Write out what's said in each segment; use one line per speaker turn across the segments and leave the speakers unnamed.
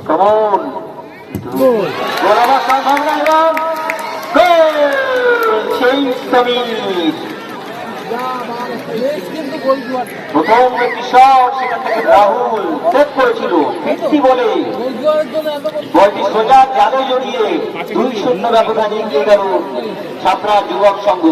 Common গোল গোলাবার সম্ভব না সেই প্রথম ব্যক্তি সেখান থেকে রাহুল সেভ করেছিল ফিফটি বলে? বলটি সোজা জালে জড়িয়ে দুই শূন্য ব্যবধানে ছাত্রা যুবক সংঘ।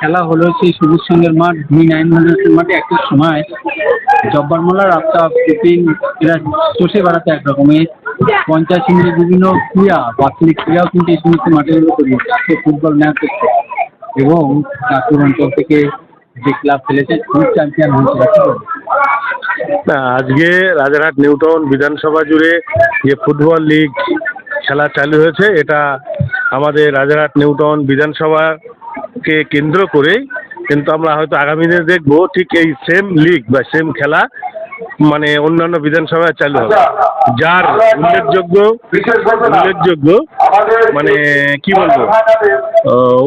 খেলা হলো সেই সবুজ সঙ্গের মাঠ ভি নাইন হান্ড্রেড মাঠে একটা সময় জব্বার মোল্লা রাস্তা, বিপিন, এরা চষে বেড়াতে একরকমের পঞ্চায়েত সমিতির বিভিন্ন ক্রিয়া, বাৎসরিক ক্রিয়াও কিন্তু এই সমস্ত মাঠের উপরে ফুটবল ম্যাচ হচ্ছে। এবং নাগপুর অঞ্চল থেকে যে ক্লাব খেলেছে ফুল চ্যাম্পিয়ন হয়েছে
আজকে রাজারহাট নিউটাউন বিধানসভা জুড়ে যে ফুটবল লিগ খেলা চালু হয়েছে, এটা আমাদের রাজারহাট নিউটাউন বিধানসভাকে কেন্দ্র করেই কিন্তু আমরা হয়তো আগামী দিনে দেখব ঠিক এই সেম লিগ বা সেম খেলা মানে অন্যান্য বিধানসভায় চালু হবে। যার উল্লেখযোগ্য উল্লেখযোগ্য মানে কি বলব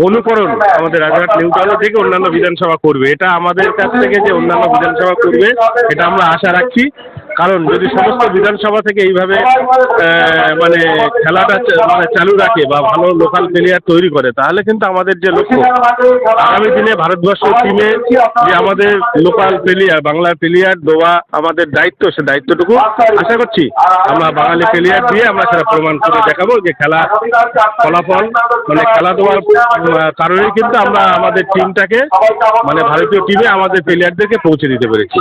অনুকরণ আমাদের রাজারহাট নিউটাউনের থেকে অন্যান্য বিধানসভা করবে। এটা আমাদের কাছ থেকে যে অন্যান্য বিধানসভা করবে, এটা আমরা আশা রাখছি। কারণ যদি সমস্ত বিধানসভা থেকে এইভাবে মানে খেলাটা মানে চালু রাখে বা ভালো লোকাল প্লেয়ার তৈরি করে, তাহলে কিন্তু আমাদের যে লক্ষ্য, আগামী দিনে ভারতবর্ষ টিমে যে আমাদের লোকাল প্লেয়ার বাংলার প্লেয়ার দেওয়া আমাদের দায়িত্ব, সে দায়িত্বটুকু আশা করছি আমরা বাঙালি প্লেয়ার দিয়ে আমরা সেটা প্রমাণ করে দেখাবো যে খেলা ফলাফল মানে খেলা দেওয়ার কারণেই কিন্তু আমরা আমাদের টিমটাকে মানে ভারতীয় টিমে আমাদের প্লেয়ারদেরকে পৌঁছে দিতে পেরেছি।